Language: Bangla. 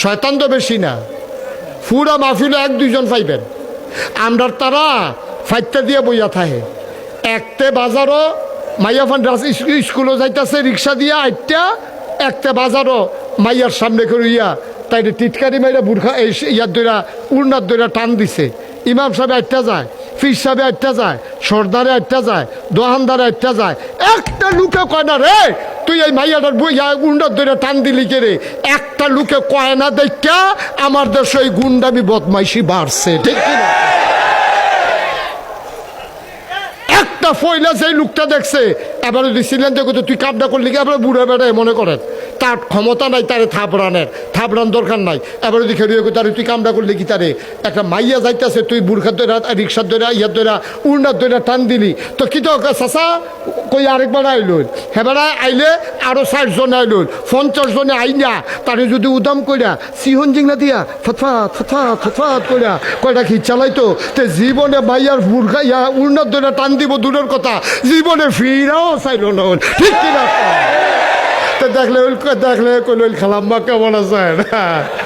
শয়তান তো বেশি না। ফুরা মাহফিলে এক, দুইজন পাইবেন আমরার তারা ফাইটটা দিয়ে বইয়া থাকে। একতে বাজারও মাইয়া ফান স্কুলে যাইতাছে, রিক্সা দিয়া আইটা একতে বাজারও মাইয়ার সামনে করিয়া তাই টিটকারি মাইরা বুড়খা, এই ইয়ার দইরা উড়নার দইরা টান দিছে। ইমাম সাহেব আটটা যায়, ফির সাহেব আটটা যায়, সর্দারে আটটা যায়, দোহানদারে আটটা যায়। একটা লুকে কয় না, রে, তুই এই মাইয়াটার গুন্ডার ধরে টান দিলি কে রে? একটা লুকে কয় না, দেখা আমার দেশে এই গুন্ডামি বদমাইশি বাড়ছে। ঠিক কিনা একটা ফইলা সেই লোকটা দেখছে, এবারে দিছিলেন যে তুই কাপটা করলি কি? এবারে বুড়ে বেড়ায় মনে করেন। তার ক্ষমতা নাই তারে থাপড়ানের, থাপড়ান দরকার নাই। এবারে দেখে রিয়ে তারে তুই কামটা করলি কি তারে? একটা মাইয়া যাইতেছে, তুই বুর্খার দইরা রিক্সার দইরা, ইয়ার দইরা, উড়নার দইরা টান দিলি। তো কি তো চাষা কই আরেকবার আইলুন? হেবারা আইলে আরও ষাট জন আইলুন, পঞ্চাশ জনে আইনা, তারে যদি উদাম কইরা, সিহন জিংনা দিয়া ফতফাত ফতফাত ফতফাত কইরা, কয়টা কি চালাইতো? তে জীবনে মাইয়ার বুর্খা ইয়া উড়নার দইরা টান দিব দূরের কথা, জীবনে ফিরাও চাইল না ঠিক কিনা? দেখলে ওই দেখলে কইল খালাম্মা কেমন আছেন